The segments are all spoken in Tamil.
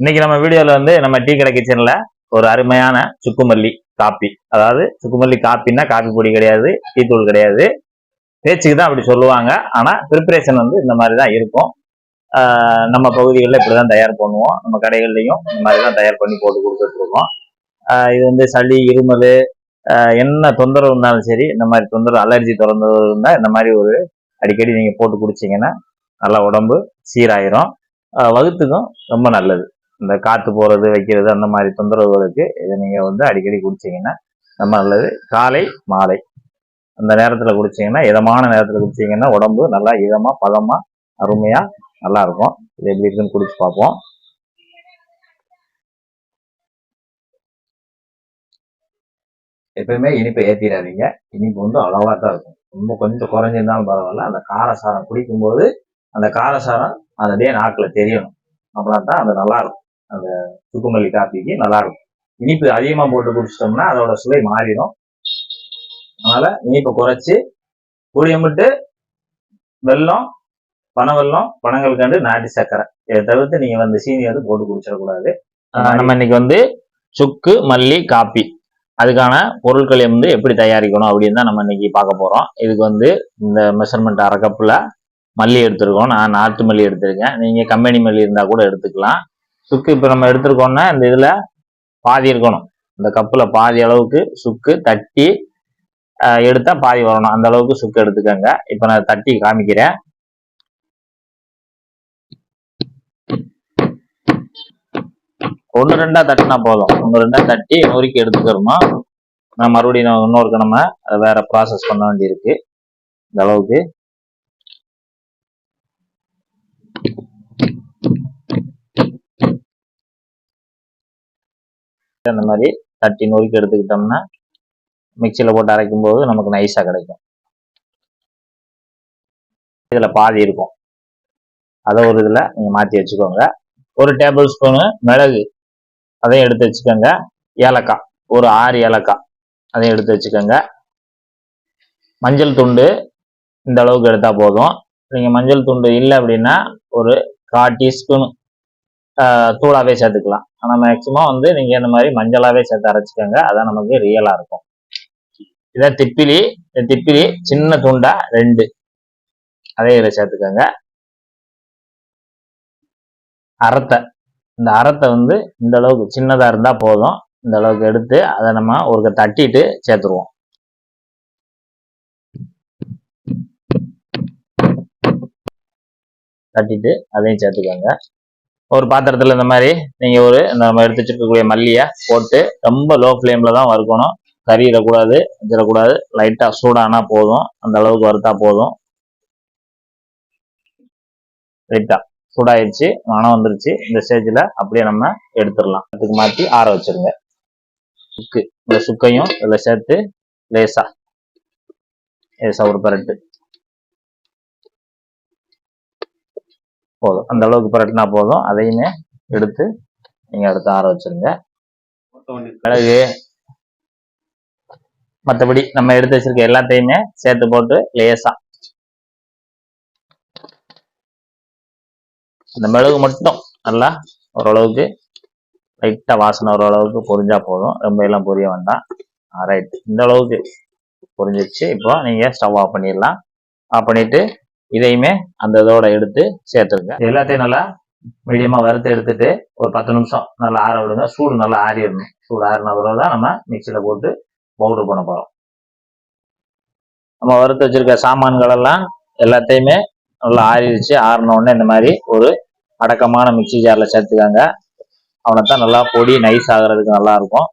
இன்னைக்கு நம்ம வீடியோல வந்து நம்ம டீ கடை கிச்சன்ல ஒரு அருமையான சுக்குமல்லி காப்பி. அதாவது சுக்குமல்லி காப்பின்னா காப்பி பொடி கிடையாது டீ தூள் கிடையாது. பேச்சுக்கு தான் அப்படி சொல்லுவாங்க. ஆனா ப்ரிப்பரேஷன் வந்து இந்த மாதிரி தான் இருக்கும். நம்ம பகுதிகளில் இப்படி தான் தயார் பண்ணுவோம். நம்ம கடைகள்லையும் இந்த மாதிரி தான் தயார் பண்ணி போட்டு கொடுத்துட்டு இருக்கோம். இது வந்து சளி இருமல் என்ன தொந்தரவு இருந்தாலும் சரி இந்த மாதிரி தொந்தரவு அலர்ஜி தொந்தரவு இருந்தால் இந்த மாதிரி ஒரு அடிக்கடி நீங்கள் போட்டு குடிச்சீங்கன்னா நல்லா உடம்பு சீராயிரும். வகுத்துக்கும் ரொம்ப நல்லது. இந்த காற்று போகிறது வைக்கிறது அந்த மாதிரி தொந்தரவுகளுக்கு இதை நீங்கள் வந்து அடிக்கடி குடிச்சீங்கன்னா ரொம்ப நல்லது. காலை மாலை. அந்த நேரத்தில் குடிச்சீங்கன்னா இதமான நேரத்தில் குடிச்சீங்கன்னா உடம்பு நல்லா இதமாக பதமாக அருமையாக நல்லா இருக்கும் இது எப்படி இருக்குன்னு குடிச்சு பார்ப்போம். எப்பயுமே இனிப்பை ஏற்றிடாதீங்க இனிப்பு வந்து அளவாக தான் இருக்கும். ரொம்ப கொஞ்சம் குறைஞ்சிருந்தாலும் பரவாயில்ல. அந்த காரசாரம் குடிக்கும்போது அந்த காரசாரம் அதே அப்படியே தெரியணும். அப்படின்னா தான் அது நல்லாயிருக்கும். அந்த சுக்குமல்லி காப்பிக்கு நல்லா இருக்கும் இனிப்பு அதிகமா போட்டு குடிச்சிட்டோம்னா அதோட சுவை மாறிடும். அதனால இனிப்பை குறைச்சு புளியமிட்டு வெல்லம் பனை வெல்லம் பனங்கள் கண்டு நாட்டு சர்க்கரை. இதை தவிர்த்து நீங்க வந்து சீனி வந்து போட்டு குடிச்சிடக்கூடாது. நம்ம இன்னைக்கு வந்து சுக்கு மல்லி காப்பி. அதுக்கான பொருட்களை வந்து எப்படி தயாரிக்கணும் அப்படின்னு தான் நம்ம இன்னைக்கு பார்க்க போறோம். இதுக்கு வந்து இந்த மெஷர்மெண்ட் அரை கப்பில் மல்லி எடுத்துருக்கோம். நான் நாட்டு மல்லி எடுத்திருக்கேன். நீங்க கம்பெனி மல்லி இருந்தா கூட எடுத்துக்கலாம். சுக்கு இப்போ நம்ம எடுத்துருக்கோம்னா இந்த இதில் பாதி இருக்கணும். இந்த கப்பில் பாதி அளவுக்கு சுக்கு தட்டி எடுத்தால் பாதி வரணும். அந்த அளவுக்கு சுக்கு எடுத்துக்கோங்க. இப்போ நான் தட்டி காமிக்கிறேன். ஒன்று ரெண்டா தட்டினா போதும். ஒன்று ரெண்டா தட்டி நொறுக்கி எடுத்துக்கிறோமா? நான் மறுபடியும் இன்னொரு இன்னொருக்கு அதை வேற ப்ராசஸ் பண்ண வேண்டியிருக்கு. இந்த அளவுக்கு. அந்த மாதிரி தட்டி நொறுக்கி எடுத்துக்கிட்டோம்னா மிக்சியில் போட்டு அரைக்கும் போது நமக்கு நைஸாக கிடைக்கும். இதில் பாதி இருக்கும். அதை ஒரு இதில் நீங்கள் மாற்றி வச்சுக்கோங்க. ஒரு டேபிள் ஸ்பூனு மிளகு அதையும் எடுத்து வச்சுக்கோங்க. ஏலக்காய் ஒரு ஆறு ஏலக்காய் அதையும் எடுத்து வச்சுக்கோங்க. மஞ்சள் துண்டு இந்த அளவுக்கு எடுத்தால் போதும். நீங்கள் மஞ்சள் துண்டு இல்லை அப்படின்னா ஒரு கால் டீஸ்பூன் தூளாவே சேர்த்துக்கலாம். ஆனால் மேக்ஸிமம் வந்து நீங்கள் இந்த மாதிரி மஞ்சளாவே சேர்த்து அரைச்சிக்கோங்க. அதான் நமக்கு ரியலாக இருக்கும். இதான் திப்பிலி இந்த திப்பிலி சின்ன துண்டா ரெண்டு. அதே இதில் சேர்த்துக்கோங்க. அறத்தை. இந்த அறத்தை வந்து இந்த அளவுக்கு சின்னதாக இருந்தால் போதும். இந்த அளவுக்கு எடுத்து அதை நம்ம ஒரு தட்டிட்டு சேர்த்துருவோம். தட்டிட்டு அதையும் சேர்த்துக்கோங்க. ஒரு பாத்திரத்தில் இந்த மாதிரி நீங்கள் ஒரு நம்ம எடுத்து வச்சிருக்கக்கூடிய மல்லியை போட்டு ரொம்ப லோ ஃப்ளேமில் தான் வறுக்கணும். கறியிடக்கூடாது வச்சிடக்கூடாது லைட்டாக சூடானா போதும். அந்த அளவுக்கு வறுத்தா போதும். லைட்டாக சூடாயிடுச்சு மனம் வந்துருச்சு. இந்த ஸ்டேஜில் அப்படியே நம்ம எடுத்துடலாம். அதுக்கு மாற்றி ஆற வச்சிருங்க. சுக்கு இந்த சுக்கையும் இதில் சேர்த்து லேசா லேசா ஒரு பரட்டு. போதும். அந்த அளவுக்கு புரட்டினா போதும். அதையுமே எடுத்து நீங்கள் எடுத்து ஆற வச்சிருங்க. மிளகு மற்றபடி நம்ம எடுத்து வச்சிருக்க எல்லாத்தையுமே சேர்த்து போட்டு லேசா. அந்த மிளகு மட்டும் நல்லா ஓரளவுக்கு லைட்டாக வாசனை ஓரளவுக்கு பொரிஞ்சா போதும். ரொம்ப எல்லாம் பொரிய வேண்டாம். ரைட் இந்த அளவுக்கு பொரிஞ்சிருச்சு. இப்போ நீங்கள் ஸ்டவ் ஆஃப் பண்ணிடலாம். ஆஃப் பண்ணிட்டு இதையுமே அந்த இதோட எடுத்து சேர்த்துருங்க. எல்லாத்தையும் நல்லா மீடியமாக வறுத்து எடுத்துட்டு ஒரு பத்து நிமிஷம் நல்லா ஆற விடுங்க. சூடு நல்லா ஆறிடணும். சூடு ஆறின பிறகு தான் நம்ம மிக்சியில் போட்டு பவுடர் பண்ண போகிறோம் நம்ம வறுத்து வச்சிருக்க சாமான்கள் எல்லாம் எல்லாத்தையுமே நல்லா ஆறிடுச்சு. ஆறின உடனே இந்த மாதிரி ஒரு அடக்கமான மிக்சி ஜாரில் சேர்த்துக்காங்க. அவனை தான் நல்லா பொடி நைஸ் ஆகுறதுக்கு நல்லா இருக்கும்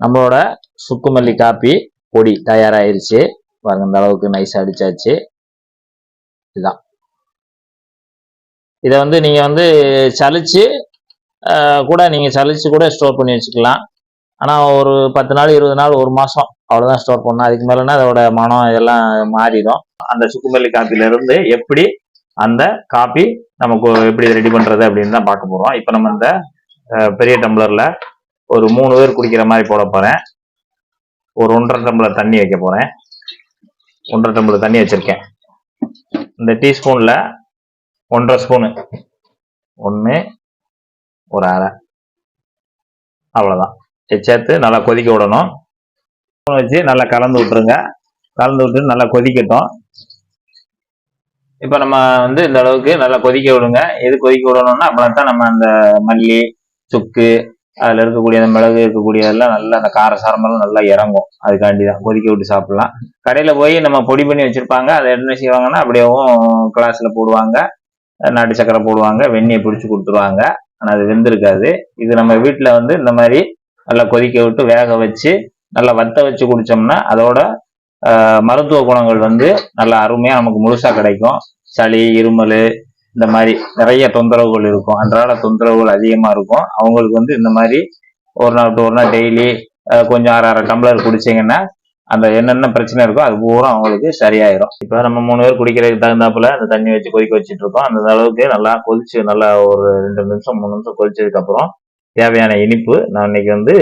நம்மளோட சுக்குமல்லி காப்பி பொடி தயாராயிருச்சு. பாருங்க இந்த அளவுக்கு நைஸ் அடிச்சாச்சு. இதுதான். இதை வந்து நீங்க வந்து சலிச்சு கூட நீங்க சலிச்சு கூட ஸ்டோர் பண்ணி வச்சுக்கலாம். ஆனா ஒரு பத்து நாள் இருபது நாள் ஒரு மாசம் அவ்வளவுதான் ஸ்டோர் பண்ணணும். அதுக்கு மேலனா அதோட மனம் எல்லாம் மாறிடும். அந்த சுக்குமல்லி காப்பில இருந்து எப்படி அந்த காப்பி நமக்கு எப்படி ரெடி பண்றது அப்படின்னு தான் பார்க்க போறோம். இப்போ நம்ம இந்த பெரிய டம்ளர்ல ஒரு மூணு பேர் குடிக்கிற மாதிரி போட போறேன். ஒரு ஒன்றரை டம்ளர் தண்ணி வைக்க போகிறேன் ஒன்றரை டம்ளர் தண்ணி வச்சுருக்கேன். இந்த டீஸ்பூனில் ஒன்றரை ஸ்பூனு. ஒன்று ஒரு அரை. அவ்வளோதான் சேர்த்து நல்லா கொதிக்க விடணும். ஸ்பூன் வச்சு நல்லா கலந்து விட்டுருங்க. கலந்து விட்டு நல்லா கொதிக்கட்டும். இப்போ நம்ம வந்து இந்த அளவுக்கு நல்லா கொதிக்க விடுங்க. எது கொதிக்க விடணும்னா அப்புறம் தான் நம்ம அந்த மல்லி சுக்கு அதில் இருக்கக்கூடிய அந்த மிளகு இருக்கக்கூடியதெல்லாம் நல்லா அந்த கார சாரமெல்லாம் நல்லா இறங்கும். அதுக்காண்டி தான் கொதிக்க விட்டு சாப்பிடலாம். கடையில் போய் நம்ம பொடி பண்ணி வச்சுருப்பாங்க. அதை என்ன செய்வாங்கன்னா அப்படியேவும் கிளாஸில் போடுவாங்க. நாட்டு சக்கரை போடுவாங்க. வெந்நியை பிடிச்சி கொடுத்துருவாங்க. ஆனால் அது வெந்திருக்காது. இது நம்ம வீட்டில் வந்து இந்த மாதிரி நல்லா கொதிக்க விட்டு வேக வச்சு நல்லா வத்த வச்சு குடித்தோம்னா அதோட மருத்துவ குணங்கள் வந்து நல்லா அருமையாக நமக்கு முழுசாக கிடைக்கும். சளி இருமல் இந்த மாதிரி நிறைய தொந்தரவுகள் இருக்கும். அன்றாட தொந்தரவுகள் அதிகமாக இருக்கும். அவங்களுக்கு வந்து இந்த மாதிரி ஒரு நாள் விட்டு ஒரு நாள் டெய்லி கொஞ்சம் அரை அரை டம்ளர் குடிச்சிங்கன்னா அந்த என்னென்ன பிரச்சனை இருக்கோ அது பூரா அவங்களுக்கு சரியாயிரும். இப்போ நம்ம மூணு பேர் குடிக்கிறதுக்கு தகுந்தாப்புல அந்த தண்ணி வச்சு கொதிக்க வச்சுட்டு இருக்கோம். அந்த அளவுக்கு நல்லா கொதிச்சு நல்லா ஒரு ரெண்டு நிமிஷம் மூணு நிமிஷம் கொதிச்சதுக்கு அப்புறம் தேவையான இனிப்பு நான் இன்னைக்கு வந்து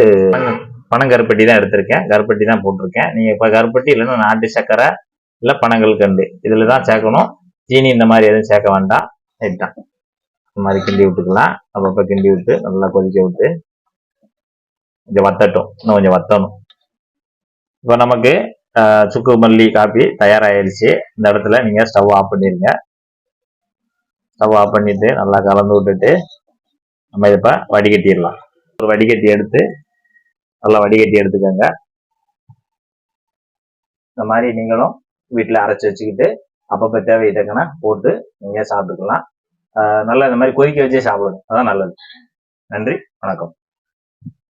பனங்கருப்பட்டி தான் எடுத்திருக்கேன். கருப்பட்டி தான் போட்டிருக்கேன். நீங்கள் இப்போ கருப்பட்டி இல்லைன்னா நாட்டு சக்கரை இல்லை பனங்கல் கண்டு. இதில் தான் சேர்க்கணும். சீனி இந்த மாதிரி எதுவும் சேர்க்க வேண்டாம். ரைட்டான் இந்த மாதிரி கிண்டி விட்டுக்கலாம். அப்பப்போ கிண்டி விட்டு நல்லா கொதிக்க விட்டு கொஞ்சம் வத்தட்டும். இன்னும் கொஞ்சம் வத்தணும். இப்போ நமக்கு சுக்கு மல்லி காப்பி தயாராகிடுச்சு இந்த இடத்துல நீங்கள் ஸ்டவ் ஆஃப் பண்ணிடுங்க ஸ்டவ் ஆஃப் பண்ணிட்டு நல்லா கலந்து விட்டுட்டு நம்ம இதை இப்போ வடிகட்டிடலாம். ஒரு வடிகட்டி எடுத்து நல்லா வடிகட்டி எடுத்துக்கோங்க. இந்த மாதிரி நீங்களும் வீட்டில் அரைச்சி வச்சுக்கிட்டு அப்பப்போ தேவை தக்கன போட்டு நீங்கள் சாப்பிட்டுக்கலாம். ஆஹ் நல்லா இந்த மாதிரி கொதிக்க வச்சே சாப்பிடுங்க. அதான் நல்லது. நன்றி வணக்கம்.